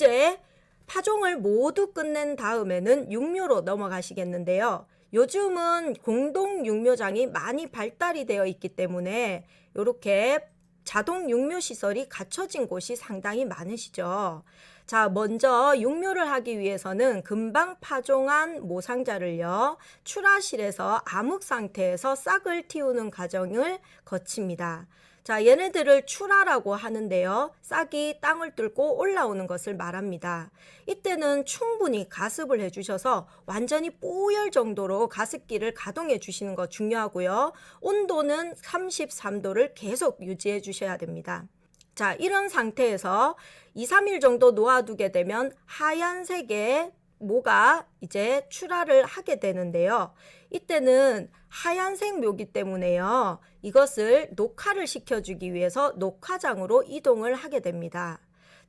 이제 파종을 모두 끝낸 다음에는 육묘로 넘어가시겠는데요. 요즘은 공동 육묘장이 많이 발달이 되어 있기 때문에 이렇게 자동 육묘 시설이 갖춰진 곳이 상당히 많으시죠. 자, 먼저 육묘를 하기 위해서는 금방 파종한 모상자를요, 출하실에서 암흑 상태에서 싹을 틔우는 과정을 거칩니다. 자, 얘네들을 출하라고 하는데요. 싹이 땅을 뚫고 올라오는 것을 말합니다. 이때는 충분히 가습을 해주셔서 완전히 뽀열 정도로 가습기를 가동해 주시는 거 중요하고요. 온도는 33도를 계속 유지해 주셔야 됩니다. 자, 이런 상태에서 2, 3일 정도 놓아두게 되면 하얀색의 모가 이제 출하를 하게 되는데요. 이때는 하얀색 묘기 때문에요. 이것을 녹화를 시켜주기 위해서 녹화장으로 이동을 하게 됩니다.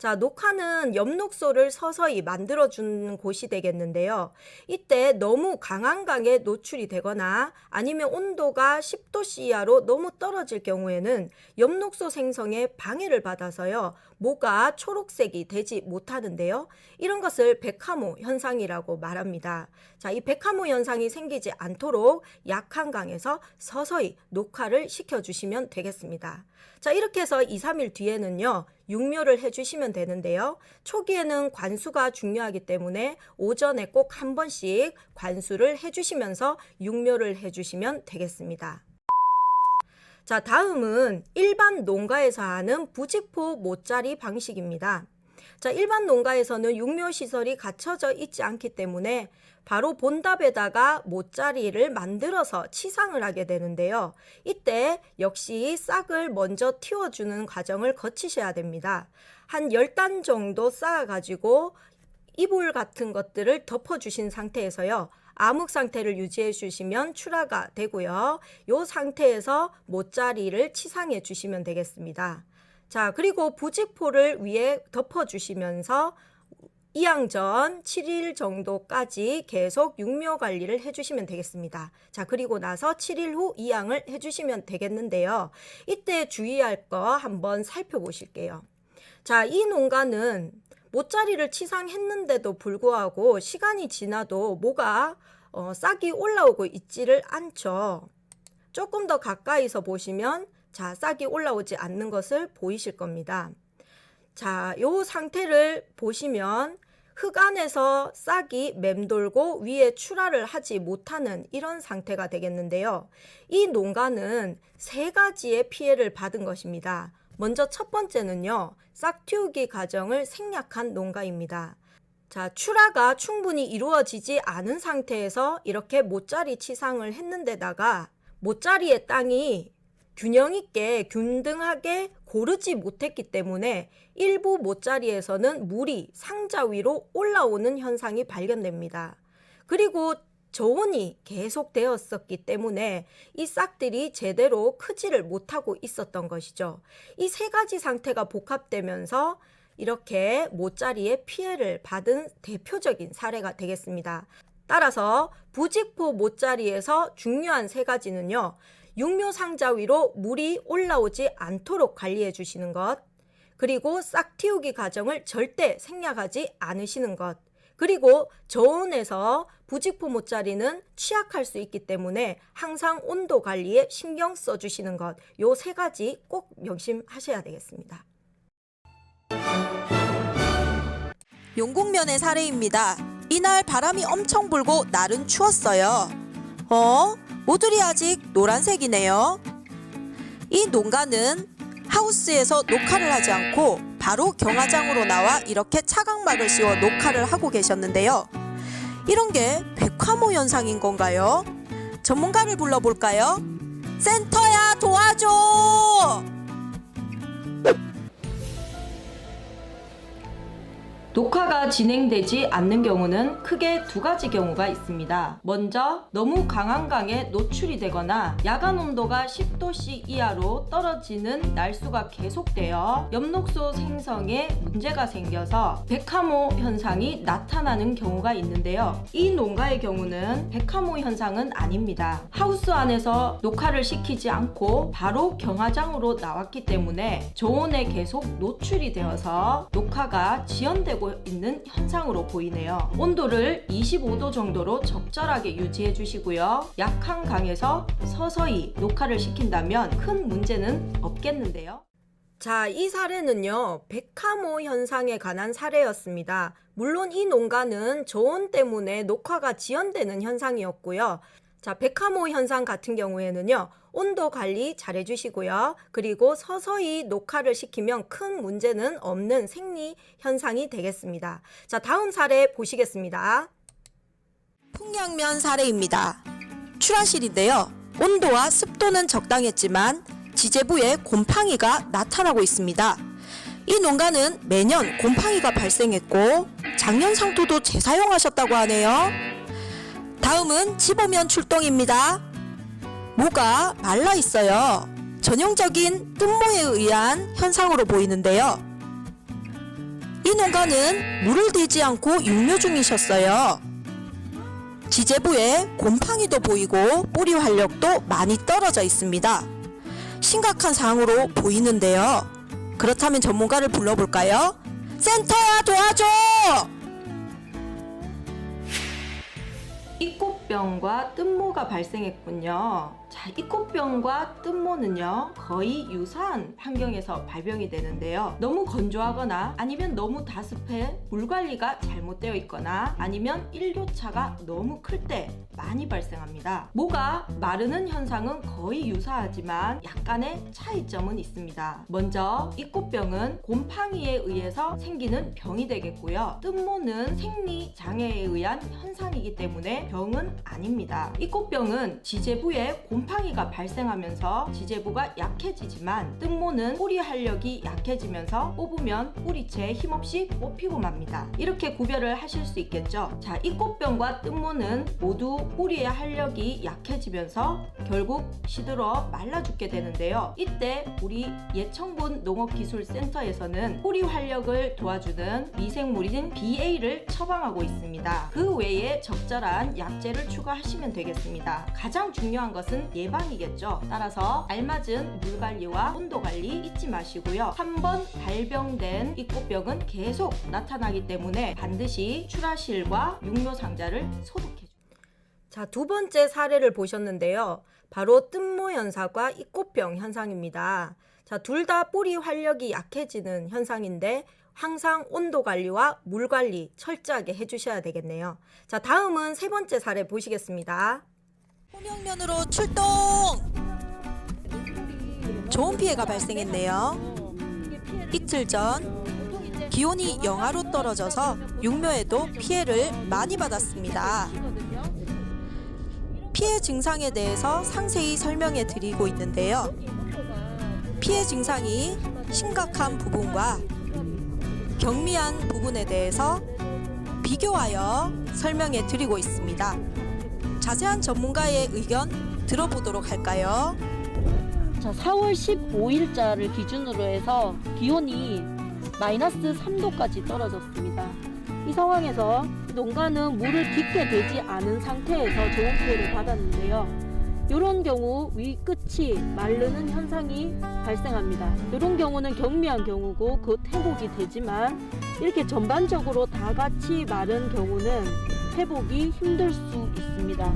자, 녹화는 엽록소를 서서히 만들어주는 곳이 되겠는데요. 이때 너무 강한 강에 노출이 되거나 아니면 온도가 10도씨 이하로 너무 떨어질 경우에는 엽록소 생성에 방해를 받아서요. 모가 초록색이 되지 못하는데요. 이런 것을 백화모 현상이라고 말합니다. 자, 이 백화모 현상이 생기지 않도록 약한 강에서 서서히 녹화를 시켜주시면 되겠습니다. 자, 이렇게 해서 2, 3일 뒤에는요, 육묘를 해주시면 되는데요. 초기에는 관수가 중요하기 때문에 오전에 꼭 한 번씩 관수를 해주시면서 육묘를 해주시면 되겠습니다. 자, 다음은 일반 농가에서 하는 부직포 모짜리 방식입니다. 자, 일반 농가에서는 육묘 시설이 갖춰져 있지 않기 때문에 바로 본답에다가 모짜리를 만들어서 치상을 하게 되는데요. 이때 역시 싹을 먼저 틔워주는 과정을 거치셔야 됩니다. 한 10단 정도 쌓아가지고 이불 같은 것들을 덮어주신 상태에서요. 암흑 상태를 유지해 주시면 출하가 되고요. 이 상태에서 모짜리를 치상해 주시면 되겠습니다. 자, 그리고 부직포를 위에 덮어 주시면서 이양전 7일 정도까지 계속 육묘 관리를 해주시면 되겠습니다. 자, 그리고 나서 7일 후 이양을 해주시면 되겠는데요. 이때 주의할 거 한번 살펴보실게요. 자, 이 농가는 모짜리를 치상했는데도 불구하고 시간이 지나도 뭐가 어, 싹이 올라오고 있지를 않죠. 조금 더 가까이서 보시면 자, 싹이 올라오지 않는 것을 보이실 겁니다. 자, 요 상태를 보시면 흙 안에서 싹이 맴돌고 위에 출하를 하지 못하는 이런 상태가 되겠는데요. 이 농가는 세 가지의 피해를 받은 것입니다. 먼저 첫 번째는요, 싹 틔우기 과정을 생략한 농가입니다. 자, 출하가 충분히 이루어지지 않은 상태에서 이렇게 모짜리 치상을 했는데다가 모짜리의 땅이 균형 있게 균등하게 고르지 못했기 때문에 일부 모짜리에서는 물이 상자 위로 올라오는 현상이 발견됩니다. 그리고 저온이 계속되었었기 때문에 이 싹들이 제대로 크지를 못하고 있었던 것이죠. 이 세 가지 상태가 복합되면서 이렇게 모짜리의 피해를 받은 대표적인 사례가 되겠습니다. 따라서 부직포 모짜리에서 중요한 세 가지는요. 육묘 상자 위로 물이 올라오지 않도록 관리해 주시는 것, 그리고 싹 틔우기 과정을 절대 생략하지 않으시는 것, 그리고 저온에서 부직포 모짜리는 취약할 수 있기 때문에 항상 온도 관리에 신경 써 주시는 것, 요 세 가지 꼭 명심하셔야 되겠습니다. 용국면의 사례입니다. 이날 바람이 엄청 불고 날은 추웠어요. 어? 모듈이 아직 노란색이네요. 이 농가는 하우스에서 녹화를 하지 않고 바로 경화장으로 나와 이렇게 차각막을 씌워 녹화를 하고 계셨는데요. 이런 게 백화모 현상인 건가요? 전문가를 불러볼까요? 센터야 도와줘! 녹화가 진행되지 않는 경우는 크게 두 가지 경우가 있습니다. 먼저 너무 강한 강에 노출이 되거나 야간 온도가 10도씨 이하로 떨어지는 날수가 계속되어 엽록소 생성에 문제가 생겨서 백화모 현상이 나타나는 경우가 있는데요. 이 농가의 경우는 백화모 현상은 아닙니다. 하우스 안에서 녹화를 시키지 않고 바로 경화장으로 나왔기 때문에 저온에 계속 노출이 되어서 녹화가 지연되고 진행되고 있는 현상으로 보이네요. 온도를 25도 정도로 적절하게 유지해 주시고요. 약한 강에서 서서히 녹화를 시킨다면 큰 문제는 없겠는데요. 자, 이 사례는요, 백화모 현상에 관한 사례였습니다. 물론 이 농가는 저온 때문에 녹화가 지연되는 현상이었고요. 자, 백화모 현상 같은 경우에는요, 온도 관리 잘 해주시고요. 그리고 서서히 녹화를 시키면 큰 문제는 없는 생리 현상이 되겠습니다. 자, 다음 사례 보시겠습니다. 풍량면 사례입니다. 출하실인데요. 온도와 습도는 적당했지만 지제부에 곰팡이가 나타나고 있습니다. 이 농가는 매년 곰팡이가 발생했고 작년 상토도 재사용하셨다고 하네요. 다음은 집오면 출동입니다. 모가 말라 있어요. 전형적인 뜸모에 의한 현상으로 보이는데요. 이 농가는 물을 대지 않고 육묘 중이셨어요. 지제부에 곰팡이도 보이고 뿌리 활력도 많이 떨어져 있습니다. 심각한 상황으로 보이는데요. 그렇다면 전문가를 불러볼까요? 센터야 도와줘! 이꽃병과 뜬모가 발생했군요. 자, 이꽃병과 뜬모는요, 거의 유사한 환경에서 발병이 되는데요. 너무 건조하거나 아니면 너무 다습해 물 관리가 잘못되어 있거나 아니면 일교차가 너무 클 때 많이 발생합니다. 모가 마르는 현상은 거의 유사하지만 약간의 차이점은 있습니다. 먼저 이 꽃병은 곰팡이에 의해서 생기는 병이 되겠고요. 뜬모는 생리 장애에 의한 현상이기 때문에 병은 아닙니다. 이 꽃병은 지제부에 곰 팡이가 발생하면서 지제부가 약해지지만 뜬모는 뿌리 활력이 약해지면서 뽑으면 뿌리채 힘없이 뽑히고 맙니다. 이렇게 구별을 하실 수 있겠죠. 자, 이 꽃병과 뜬모는 모두 뿌리의 활력이 약해지면서 결국 시들어 말라 죽게 되는데요. 이때 우리 예청군 농업기술센터에서는 뿌리 활력을 도와주는 미생물인 BA를 처방하고 있습니다. 그 외에 적절한 약제를 추가하시면 되겠습니다. 가장 중요한 것은 예방이겠죠. 따라서 알맞은 물 관리와 온도 관리 잊지 마시고요. 한 번 발병된 이 꽃병은 계속 나타나기 때문에 반드시 출하실과 육묘 상자를 소독해 주세요. 자, 두 번째 사례를 보셨는데요. 바로 뜬모 현상과 이꽃병 현상입니다. 자, 둘 다 뿌리 활력이 약해지는 현상인데 항상 온도 관리와 물 관리 철저하게 해주셔야 되겠네요. 자, 다음은 세 번째 사례 보시겠습니다. 홍영면으로 출동! 좋은 피해가 발생했네요. 이틀 전 기온이 영하로 떨어져서 육묘에도 피해를 많이 받았습니다. 피해 증상에 대해서 상세히 설명해 드리고 있는데요. 피해 증상이 심각한 부분과 경미한 부분에 대해서 비교하여 설명해 드리고 있습니다. 자세한 전문가의 의견 들어보도록 할까요? 자, 4월 15일자를 기준으로 해서 기온이 마이너스 3도까지 떨어졌습니다. 이 상황에서 농가는 물을 깊게 대지 않은 상태에서 좋은 피해를 받았는데요. 이런 경우 위 끝이 마르는 현상이 발생합니다. 이런 경우는 경미한 경우고 곧 회복이 되지만 이렇게 전반적으로 다 같이 마른 경우는 회복이 힘들 수 있습니다.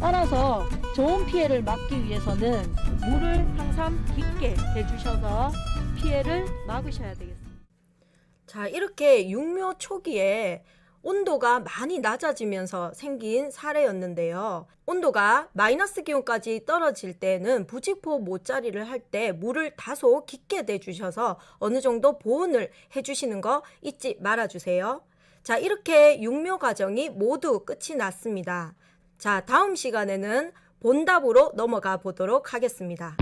따라서 좋은 피해를 막기 위해서는 물을 항상 깊게 대주셔서 피해를 막으셔야 되겠습니다. 자, 이렇게 육묘 초기에 온도가 많이 낮아지면서 생긴 사례였는데요. 온도가 마이너스 기온까지 떨어질 때는 부직포 모짜리를 할 때 물을 다소 깊게 내주셔서 어느 정도 보온을 해주시는 거 잊지 말아주세요. 자, 이렇게 육묘 과정이 모두 끝이 났습니다. 자, 다음 시간에는 본답으로 넘어가 보도록 하겠습니다.